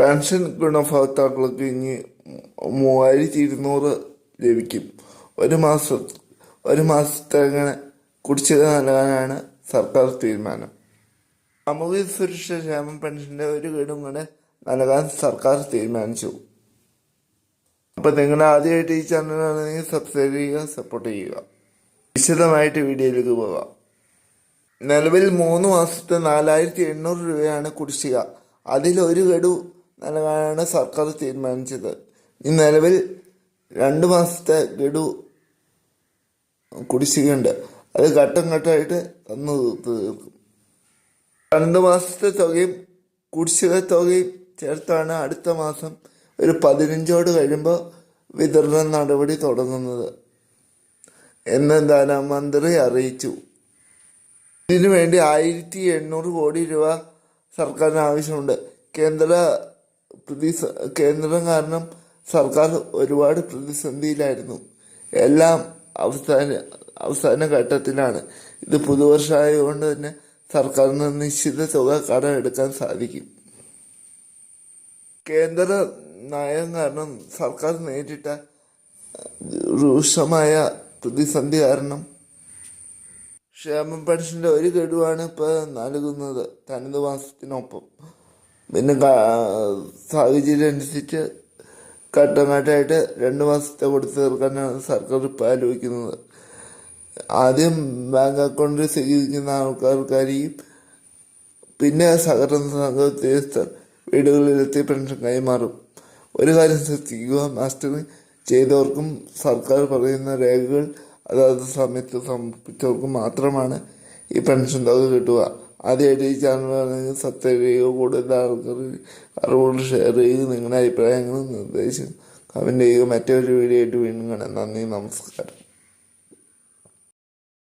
Pension ഗുണഭോക്താക്കൾക്ക് ഇനി മൂവായിരത്തി ഇരുന്നൂറ് ലഭിക്കും. ഒരു മാസം ഒരു മാസത്തേക്കാണ് കുടിശ്ശിക നൽകാനാണ് സർക്കാർ തീരുമാനം. സാമൂഹ്യ സുരക്ഷ ക്ഷേമ പെൻഷന്റെ ഒരു ഗഡും കൂടെ നൽകാൻ സർക്കാർ തീരുമാനിച്ചു. അപ്പോൾ നിങ്ങൾ ആദ്യമായിട്ട് ഈ ചാനലാണെങ്കിൽ സബ്സ്ക്രൈബ് ചെയ്യുക സപ്പോർട്ട് ചെയ്യുക. വിശദമായിട്ട് വീഡിയോയിലേക്ക് പോകാം. നിലവിൽ മൂന്ന് മാസത്തെ നാലായിരത്തി എണ്ണൂറ് രൂപയാണ് കുടിശ്ശിക. അതിൽ ഒരു ഗഡു നൽകാനാണ് സർക്കാർ തീരുമാനിച്ചത്. ഈ നിലവിൽ രണ്ട് മാസത്തെ ഗഡു കുടിശ്ശികയുണ്ട്. അത് ഘട്ടം ഘട്ടമായിട്ട് തന്നു തീർക്കും. രണ്ട് മാസത്തെ തുകയും കുടിശ്ശിക തുകയും ചേർത്താണ് അടുത്ത മാസം ഒരു പതിനഞ്ചോട് കഴിയുമ്പോൾ വിതരണ നടപടി തുടങ്ങുന്നത് എന്ന് ധനമന്ത്രി അറിയിച്ചു. ഇതിനു വേണ്ടി ആയിരത്തി എണ്ണൂറ് കോടി രൂപ സർക്കാരിന് ആവശ്യമുണ്ട്. കേന്ദ്ര പ്രതിസ കേന്ദ്രം കാരണം സർക്കാർ ഒരുപാട് പ്രതിസന്ധിയിലായിരുന്നു. എല്ലാം അവസാന അവസാന ഘട്ടത്തിലാണ്. ഇത് പുതുവർഷമായതുകൊണ്ട് തന്നെ സർക്കാരിന് നിശ്ചിത തുക കടം എടുക്കാൻ സാധിക്കും. കേന്ദ്ര നയം കാരണം സർക്കാർ നേരിട്ട രൂക്ഷമായ പ്രതിസന്ധി കാരണം ക്ഷേമ പെൻഷന്റെ ഒരു ഗഡുവാണ് ഇപ്പോൾ നൽകുന്നത് തനത് മാസത്തിനൊപ്പം. പിന്നെ സാഹചര്യം അനുസരിച്ച് ഘട്ടം ഘട്ടമായിട്ട് രണ്ട് മാസത്തെ കൊടുത്ത് തീർക്കാനാണ് സർക്കാർ ഇപ്പോൾ ആലോചിക്കുന്നത്. ആദ്യം ബാങ്ക് അക്കൗണ്ടിൽ സ്വീകരിക്കുന്ന ആൾക്കാർക്കാരെയും പിന്നെ സഹകരണ സംഘ ഉദ്യോഗസ്ഥർ വീടുകളിലെത്തി പെൻഷൻ കൈമാറും. ഒരു കാര്യം ശ്രദ്ധിക്കുക മാസ്റ്ററിങ് ചെയ്തവർക്കും സർക്കാർ പറയുന്ന രേഖകൾ അതാത് സമയത്ത് സമർപ്പിച്ചവർക്കും മാത്രമാണ് ഈ പെൻഷൻ തുക കിട്ടുക. ആദ്യമായിട്ട് ഈ ചാനൽ ആണെങ്കിൽ സബ്സ്ക്രൈബ് കൂടുതൽ ആൾക്കാർ അറിവുകൾ ഷെയർ ചെയ്ത് നിങ്ങളുടെ അഭിപ്രായങ്ങളും നിർദ്ദേശം കമന്റ് ചെയ്യുക. മറ്റൊരു വീഡിയോ ആയിട്ട് വീണ്ടും കാണാം. നന്ദി നമസ്കാരം.